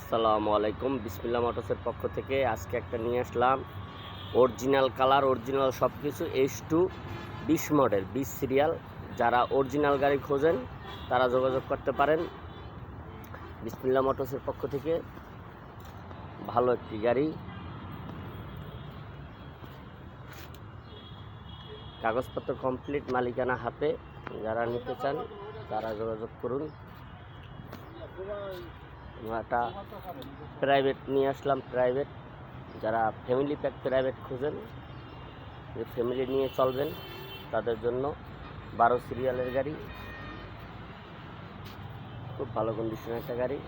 আসসালামু আলাইকুম। বিসমিল্লা মোটরসের পক্ষ থেকে আজকে একটা নিয়ে আসলাম। অরিজিনাল কালার, অরিজিনাল সব কিছু এইচ টু বিশ মডেল, বিশ সিরিয়াল। যারা অরিজিনাল গাড়ি খোঁজেন, তারা যোগাযোগ করতে পারেন। বিসমিল্লা মোটরসের পক্ষ থেকে ভালো একটি গাড়ি। কাগজপত্র কমপ্লিট মালিকানা হাতে। যারা নিতে চান, তারা যোগাযোগ করুন। একটা প্রাইভেট নিয়ে আসলাম প্রাইভেট যারা ফ্যামিলি প্যাক প্রাইভেট খুঁজেন, যে ফ্যামিলি নিয়ে চলবেন, তাদের জন্য বারো সিরিয়ালের গাড়ি, খুব ভালো কন্ডিশনের একটা গাড়ি।